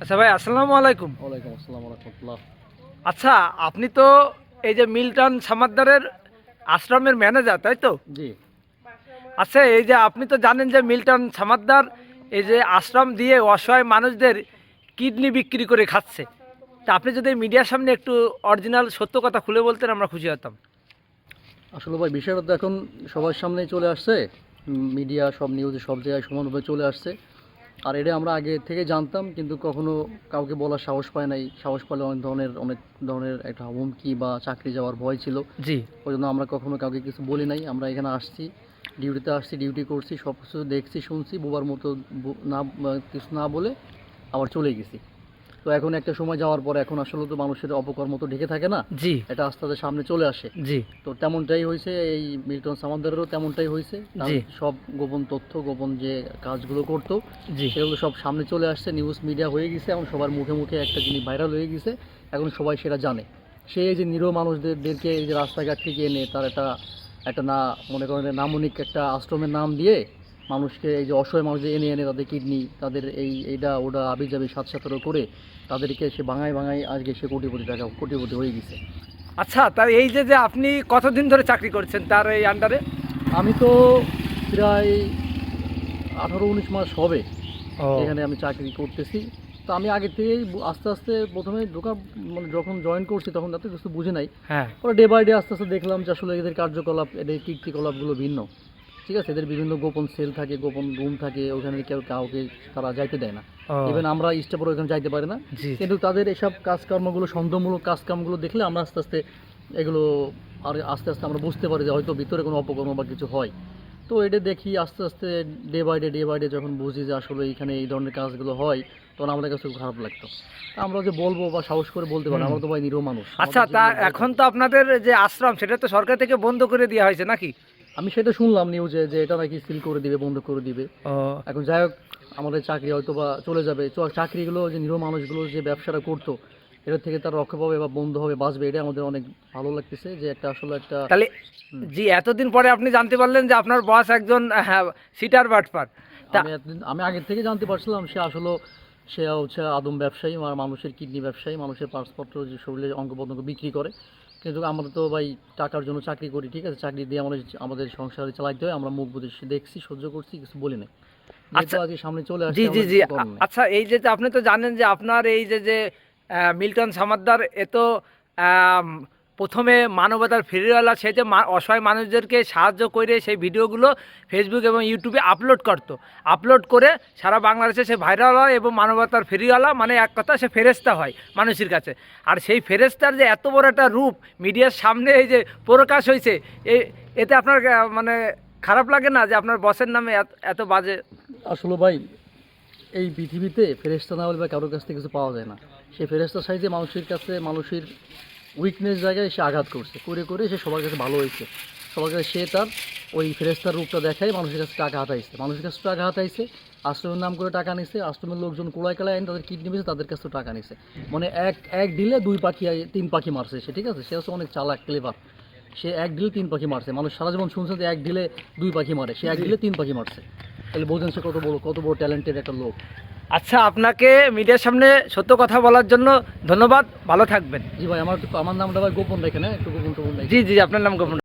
আচ্ছা ভাই আসসালামু আলাইকুম। ওয়ালাইকুম আসসালাম রহমতুল্লাহ। আচ্ছা আপনি তো এই যে মিল্টন সামাদ্দারের আশ্রমের ম্যানেজার তাই তো? জি। আচ্ছা এই যে আপনি তো জানেন যে মিল্টন সামাদ্দার এই যে আশ্রম দিয়ে অসহায় মানুষদের কিডনি বিক্রি করে খাচ্ছে। তা আপনি যদি মিডিয়ার সামনে একটু অরিজিনাল সত্য কথা খুলে বলতেন আমরা খুশি হতাম। আসলে ভাই বিষয়টা তো এখন সবার সামনেই চলে আসছে। মিডিয়া সব নিউজে সব জায়গায় সমানভাবে চলে আসছে। আর এটা আমরা আগে থেকে জানতাম কিন্তু কখনো কাউকে বলার সাহস পায় নাই। সাহস পালে অনেক ধরনের অনেক ধরনের একটা হুমকি বা চাকরি যাওয়ার ভয় ছিল। জি। ওই জন্য আমরা কখনো কাউকে কিছু বলি নাই। আমরা এখানে আসছি ডিউটিতে আসছি ডিউটি করছি সব কিছু দেখছি শুনছি বোবার মতো না কিছু না বলে আবার চলে গেছি। তো এখন একটা সময় যাওয়ার পর এখন আসলে তো মানুষের অপকর্ম তো ঢেকে থাকে না। জি। এটা আস্তে আস্তে সামনে চলে আসে। জি। তো তেমনটাই হয়েছে এই মিল্টন সামান্দারেরও তেমনটাই হয়েছে। সব গোপন তথ্য গোপন যে কাজগুলো করতো জি। সেগুলো সব সামনে চলে আসছে নিউজ মিডিয়া হয়ে গেছে এখন সবার মুখে মুখে একটা জিনিস ভাইরাল হয়ে গেছে এখন সবাই সেটা জানে। সে এই যে নিরীহ মানুষদেরকে এই যে রাস্তাঘাট থেকে এনে তার একটা একটা না মনে করেন নামনিক একটা আশ্রমের নাম দিয়ে মানুষকে এই যে অসহায় মানুষদের এনে এনে তাদের কিডনি তাদের এই এইটা ওটা আবি যাবি সাত সাতেরো করে তাদেরকে সে ভাঙায় ভাঙায় আজকে সে কোটিপতি টাকা কোটিপতি হয়ে গেছে। আচ্ছা তার এই যে যে আপনি কতদিন ধরে চাকরি করছেন তার এই আন্ডারে আমি তো প্রায় আঠারো উনিশ মাস হবে এখানে আমি চাকরি করতেছি। তো আমি আগে থেকেই আস্তে আস্তে প্রথমে ঢোকা মানে যখন জয়েন করছি তখন তাতে কিছু বুঝে নাই। হ্যাঁ। পরে ডে বাই ডে আস্তে আস্তে দেখলাম যে আসলে এদের কার্যকলাপ এদের কীর্তিকলাপগুলো ভিন্ন। ঠিক আছে এদের বিভিন্ন গোপন সেল থাকে গোপন রুম থাকে ওখানে কেউ কাউকে তারা যাইতে দেয় না। ইভেন আমরা স্টাফরা ওখানে যাইতে পারি না। কিন্তু তাদের এসব কাজকর্মগুলো সন্দেহমূলক কাজকামগুলো দেখলে আমরা আস্তে আস্তে এগুলো আর আস্তে আস্তে আমরা বুঝতে পারি যে হয়তো ভিতরে কোনো অপকর্ম বা কিছু হয়। তো এটা দেখি আস্তে আস্তে day by day day by day যখন বুঝি যে আসলে এখানে এই ধরনের কাজগুলো হয় তখন আমাদের কাছে খুব খারাপ লাগতো। আমরা যে বলব বা সাহস করে বলতে পারি। আমরা তো ভাই নিরীহ মানুষ। আচ্ছা তা এখন তো আপনাদের যে আশ্রম সেটা তো সরকার থেকে বন্ধ করে দেওয়া হয়েছে নাকি? আমি সেটা শুনলাম নিউজে যে এটা নাকি সিল করে দিবে বন্ধ করে দিবে। এখন যাই হোক আমাদের চাকরি হয়তো বা চলে যাবে। চাকরিগুলো যে নিরীহ মানুষগুলো যে ব্যবসাটা করতো এটা থেকে তারা রক্ষা পাবে বা বন্ধ হবে বাঁচবে এটা আমাদের অনেক ভালো লাগতেছে যে একটা আসলে একটা তাহলে জি এতদিন পরে আপনি জানতে পারলেন যে আপনার বস একজন সিটার বাটপার। আমি এতদিন- আমি আগের থেকে জানতে পারছিলাম সে আসলে সে হচ্ছে আদম ব্যবসায়ী আর মানুষের কিডনি ব্যবসায়ী মানুষের পাসপত্র যে শরীরে অঙ্গ বিক্রি করে। কিন্তু আমরা তো ভাই টাকার জন্য চাকরি করি ঠিক আছে চাকরি দিয়ে আমাদের আমাদের সংসারে চালাইতে হয় আমরা মুখ বুঝে দেখছি সহ্য করছি কিছু বলি না আচ্ছা। জি জি জি। আচ্ছা এই যে আপনি তো জানেন যে আপনার এই যে যে মিল্টন সামাদ্দার এ তো আম, প্রথমে মানবতার ফেরিওয়ালা সে যে অসহায় মানুষদেরকে সাহায্য করে সেই ভিডিওগুলো ফেসবুক এবং ইউটিউবে আপলোড করতো। আপলোড করে সারা বাংলাদেশে সে ভাইরাল হয় এবং মানবতার ফেরিওয়ালা মানে এক কথা সে ফেরেস্তা হয় মানুষের কাছে। আর সেই ফেরেস্তার যে এত বড় একটা রূপ মিডিয়ার সামনে এই যে প্রকাশ হয়েছে এতে আপনার মানে খারাপ লাগে না যে আপনার বসের নামে এত- বাজে? আসলে ভাই, এই পৃথিবীতে ফেরেস্তা না হলে বা কারোর কাছ থেকে কিছু পাওয়া যায় না। সেই ফেরেস্তার সাইজে মানুষের কাছে, মানুষের উইকনেস জায়গায় সে আঘাত করছে। করে করে সে সবার কাছে ভালো হয়েছে। সবার কাছে সে তার ওই ফেরেস্তার রূপটা দেখায় মানুষের কাছে টাকা হাতাইছে। মানুষের কাছে টাকা হাতাইছে আশ্রমের নাম করে টাকা নিছে আশ্রমের লোকজন কোলায় কালায় আইন তাদের কিডনি বেছে তাদের কাছে টাকা নিছে। মানে এক এক ডিলে দুই পাখি তিন পাখি মারছে সে ঠিক আছে? সে হচ্ছে অনেক চালাক ক্লেভার সে এক ডিলে তিন পাখি মারছে। মানুষ সারা জীবন শুনছে যে এক ডিলে দুই পাখি মারে সে এক ডিলে তিন পাখি মারছে। তাহলে বোঝেন সে কত বড় কত বড় ট্যালেন্টেড একটা লোক। আচ্ছা আপনাকে মিডিয়ার সামনে সত্য কথা বলার জন্য ধন্যবাদ। ভালো থাকবেন। জি ভাই আমার আমার নামটা ভাই গোপন রেখে না একটু গোপন টোপন জি জি আপনার নাম গোপন